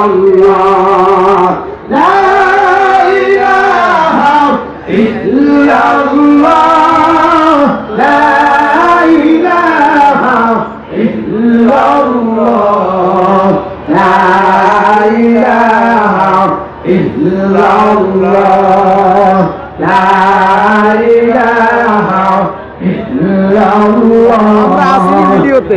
illallah La ilaha illallah La ilaha illallah La ilaha illallah La ilaha illallah আমরা আসি ভিডিওতে